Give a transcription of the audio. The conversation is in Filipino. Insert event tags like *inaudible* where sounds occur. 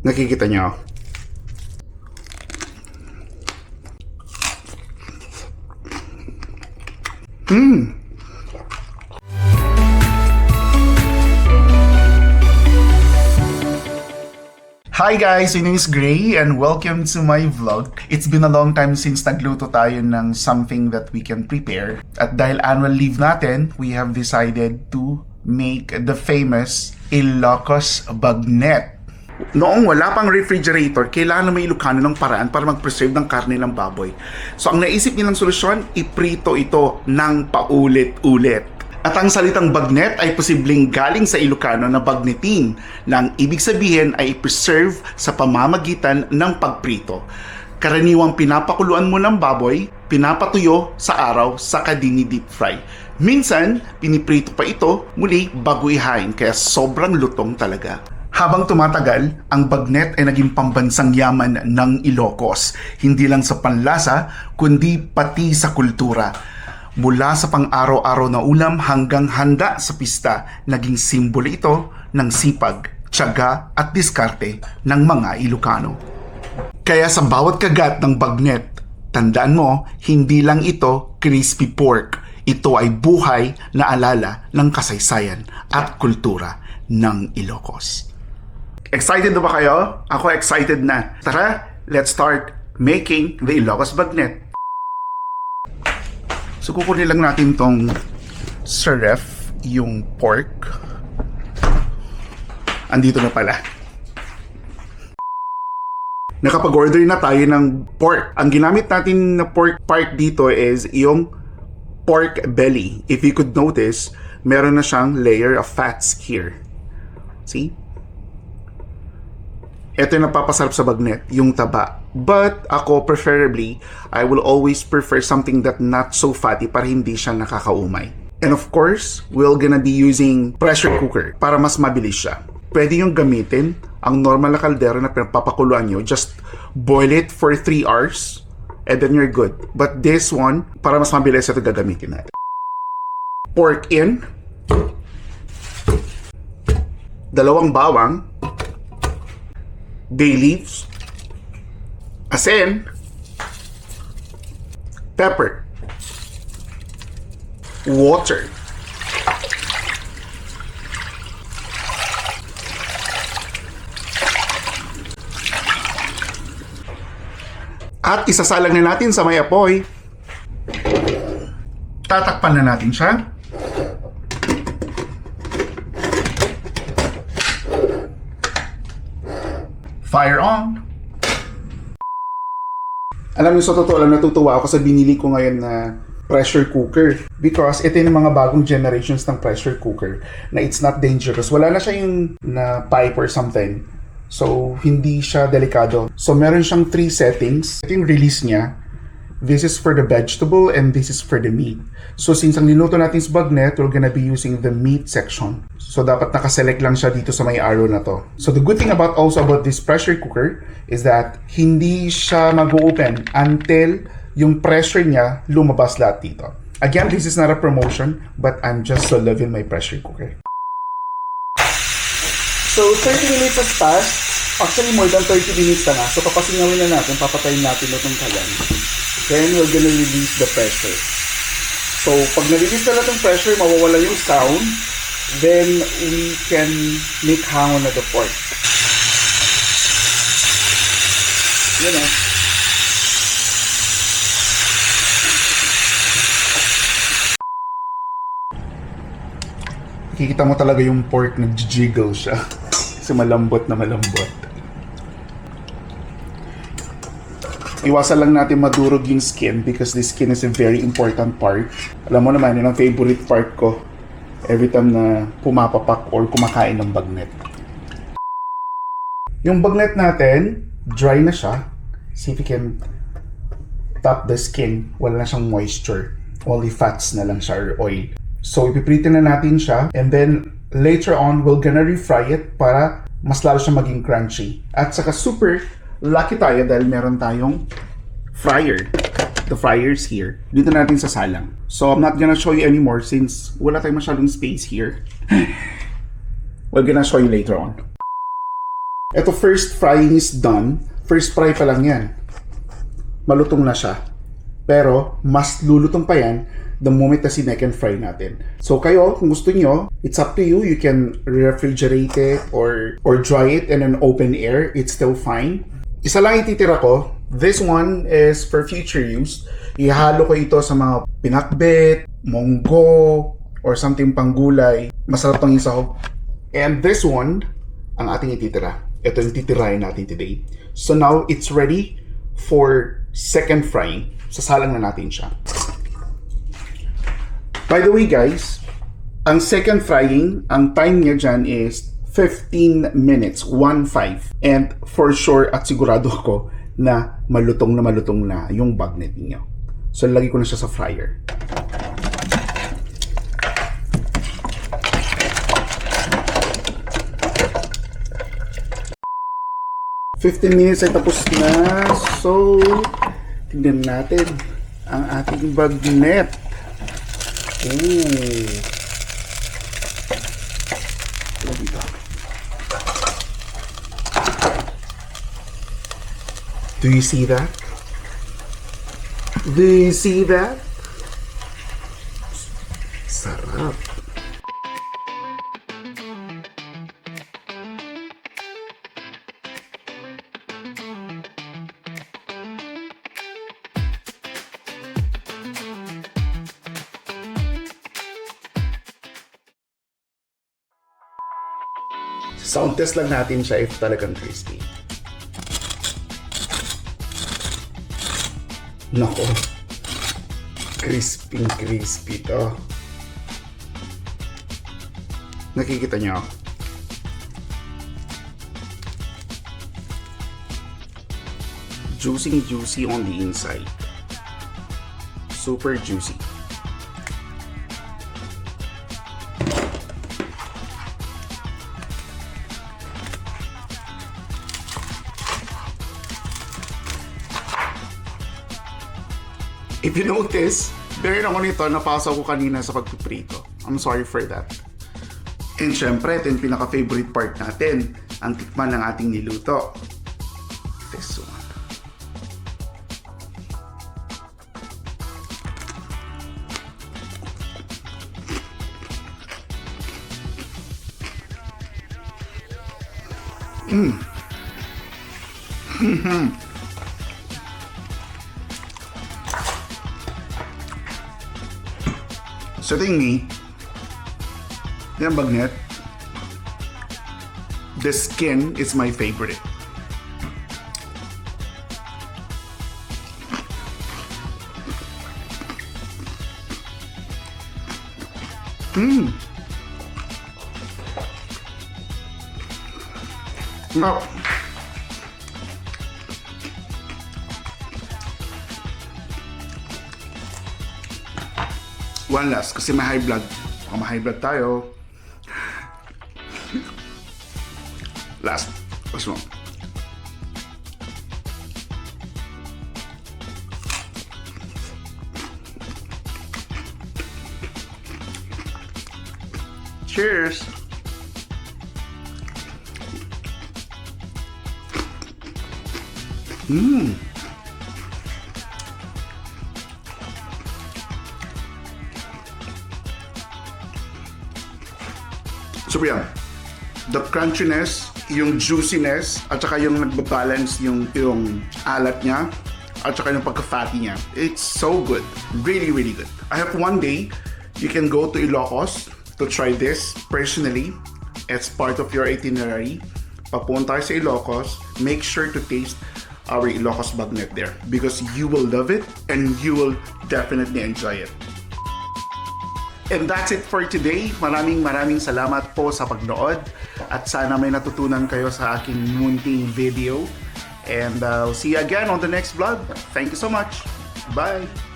Nakikita niyo? Hmm. Hi guys, my name is Gray and welcome to my vlog. It's been a long time since nagluto tayo ng something that we can prepare. At dahil annual leave natin, we have decided to make the famous Ilocos Bagnet. Noong wala pang refrigerator, kailangan na may Ilocano ng paraan para mag-preserve ng karne ng baboy. So ang naisip nilang solusyon, iprito ito ng paulit-ulit. At ang salitang bagnet ay posibleng galing sa Ilocano na bagnetin na ang ibig sabihin ay preserve sa pamamagitan ng pagprito. Karaniwang pinapakuluan mo ng baboy, pinapatuyo sa araw sa kadini deep fry. Minsan, piniprito pa ito muli bago ihain kaya sobrang lutong talaga. Habang tumatagal, ang bagnet ay naging pambansang yaman ng Ilocos, hindi lang sa panlasa, kundi pati sa kultura. Mula sa pang-araw-araw na ulam hanggang handa sa pista, naging simbolo ito ng sipag, tiyaga at diskarte ng mga Ilocano. Kaya sa bawat kagat ng bagnet, tandaan mo, hindi lang ito crispy pork. Ito ay buhay na alala ng kasaysayan at kultura ng Ilocos. Excited na ba kayo? Ako excited na. Tara, let's start making the Ilocos Bagnet. So kukunin lang natin tong sa yung pork. Andito na pala. Nakapag-order na tayo ng pork. Ang ginamit natin na pork part dito is yung pork belly. If you could notice, meron na siyang layer of fats here. See? Ito yung napapasarap sa bagnet, yung taba. But ako, preferably, I will always prefer something that not so fatty para hindi siya nakakaumay. And of course, we're gonna be using pressure cooker para mas mabilis siya. Pwede yung gamitin ang normal na kaldero na pinapapakuluan nyo. Just boil it for 3 hours and then you're good. But this one, para mas mabilis ito gagamitin natin. Pork in. Dalawang bawang bay leaves, asin, pepper, water, at isasalang na natin sa may apoy. Tatakpan na natin siya. Fire on! Alam niyo, sa totoo lang, natutuwa ako sa binili ko ngayon na pressure cooker. Because ito yung mga bagong generations ng pressure cooker na it's not dangerous. Wala na siya yung na pipe or something. So, hindi siya delikado. So, meron siyang three settings. Ito yung release niya. This is for the vegetable and this is for the meat. So since ang niluto natin sa bagnet, we're gonna be using the meat section. So dapat nakaselect lang siya dito sa may arrow na to. So the good thing about also about this pressure cooker is that hindi siya mag-open until yung pressure niya lumabas lahat dito. Again, this is not a promotion, but I'm just so loving my pressure cooker. So 30 minutes has passed. Actually, more than 30 minutes na nga. So papasingawin na natin, papatayin natin itong kalan. Then we're gonna release the pressure. So, pag na-release na natin pressure, mawawala yung sound. Then, we can make hangon na the pork. Yun o. Kikita mo talaga yung pork nag-jiggle siya. Kasi malambot na malambot. Iwasan lang natin madurog yung skin because the skin is a very important part. Alam mo naman, yun ang favorite part ko every time na pumapapak or kumakain ng bagnet. Yung bagnet natin, dry na siya. See if you can tap the skin. Wala na siyang moisture. Only fats na lang siya or oil. So, ipiprito na natin siya and then later on, we're gonna refry it para mas lalo siya maging crunchy. At saka super lucky tayo dahil meron tayong fryer. The fryer's here. Dito natin sa salang. So, I'm not gonna show you anymore since wala tayong masyadong space here. *laughs* We're gonna show you later on. Ito first frying is done. First fry pa lang yan. Malutong na siya. Pero, mas lulutong pa yan the moment na sinecond fry natin. So kayo, kung gusto nyo, it's up to you. You can refrigerate it or, or dry it in an open air. It's still fine. Isa lang ititira ko. This one is for future use. Ihalo ko ito sa mga pinakbet, monggo, or something pang gulay. Masarap tong isaw. And this one, ang ating ititira. Ito yung titirahin natin today. So now, it's ready for second frying. Sasalang na natin siya. By the way guys, ang second frying, ang time niya dyan is 15 minutes, 1-5. And for sure at sigurado ako na malutong na malutong na yung bagnet niyo. So lagi ko na siya sa fryer. Fifteen minutes ay tapos na. So, tignan natin ang ating bagnet. Ooh. Do you see that? Do you see that? Sarap. Sound test lang natin siya if talagang crispy. Nako. Crispy crispy to. Nakikita niyo? Juicy juicy on the inside. Super juicy. If you notice, meron ako nito, napasa ko kanina sa pagpiprito. I'm sorry for that. And syempre, ito yung pinaka-favorite part natin, ang tikman ng ating niluto. This one. So *laughs* ito yung meat. Yan bagnet. The skin is my favorite. Mmm. Oh. One last, kasi may high blood. Baka may high blood tayo. last. Last one. Cheers! Mmm! So yan, the crunchiness, yung juiciness, at saka yung nagbabalance yung, yung alat niya, at saka yung pagka-fatty niya. It's so good. Really, really good. I hope one day you can go to Ilocos to try this personally as part of your itinerary. Papunta sa Ilocos, make sure to taste our Ilocos bagnet there because you will love it and you will definitely enjoy it. And that's it for today. Maraming maraming salamat po sa pagnood at sana may natutunan kayo sa aking munting video. And uh, see you again on the next vlog. Thank you so much. Bye!